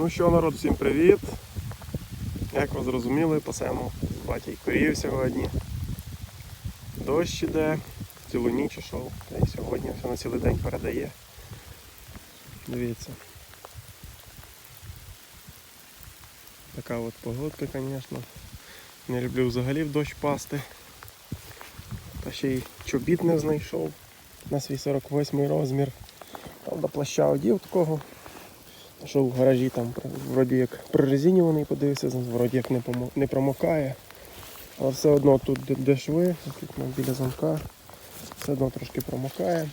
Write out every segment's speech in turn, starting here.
Ну що, народ, всім привіт. Як ви зрозуміли, пасемо з батьком корів сьогодні. Дощ іде, цілу ніч ішов, та й сьогодні все на цілий день передає. Дивіться. Така от погодка, звісно. Не люблю взагалі в дощ пасти. Та ще й чобіт не знайшов на свій 48 розмір. Правда, плаща одів такого. Що в гаражі там вроді як прорезинюваний, подивився, вроді як не, не промокає. Але все одно тут де, де шви, тут біля замка, все одно трошки промокає.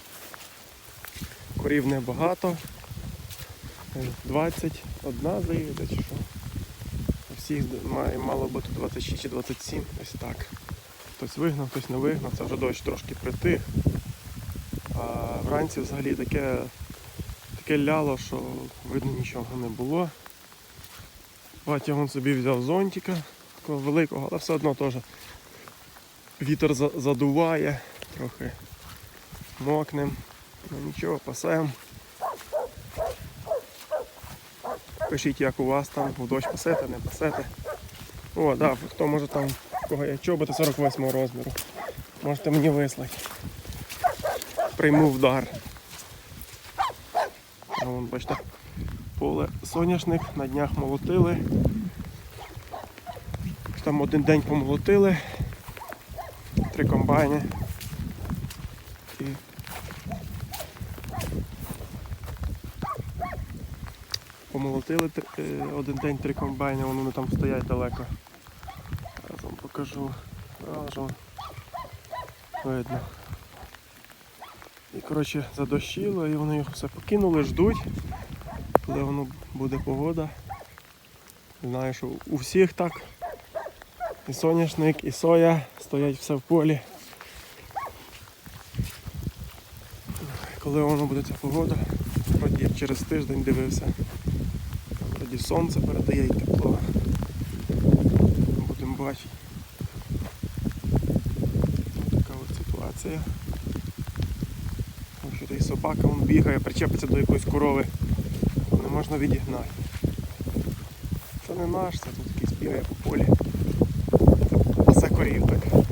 Корів небагато. Е, 21 здається, чи що. Всіх має мало бути 26 чи 27, ось так. Хтось вигнав, хтось не вигнав, це вже дощ трошки притих. А вранці взагалі таке таке ляло, що видно нічого не було. Батя собі взяв зонтика такого великого, але все одно теж вітер задуває, трохи мокнем. Ну нічого, пасем. Пишіть, як у вас там, в дощ пасете, не пасете. О, да, хто може там, кого є чоботи 48 розміру. Можете мені вислати. Прийму вдар. Вон, бачите, поле соняшник, на днях молотили. Там один день помолотили. Три комбайни. І помолотили е, один день три комбайни, вони там стоять далеко. Зараз вам покажу. Аж видно. І коротше задощило, і вони їх все покинули, ждуть, коли воно буде погода. Знаю, що у всіх так. І соняшник, і соя стоять все в полі. Коли воно буде ця погода, вроді як через тиждень дивився. Вроді сонце передає і тепло. Будемо бачити. Така от ситуація. Тому що собака він бігає, причепиться до якоїсь корови. Не можна відігнати. Це не наш, це тут якийсь бігає по полі. Це корів так.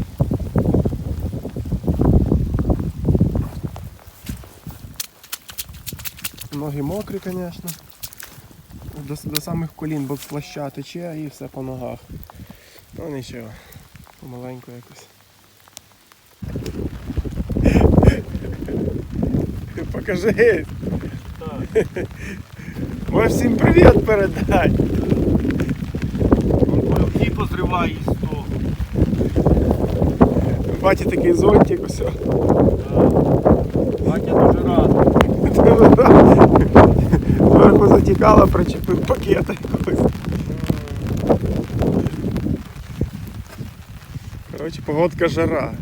Ноги мокрі, звісно. До, до самих колін, бо плаща тече і все по ногах. Ну нічого, помаленьку якось. Покажи. Можеш всім привіт передати. Ті позриває із того. Бачите такий зонтик, усе. Батя дуже радий. Зверху затікало, причепив пакети якось. Коротше, погодка жара.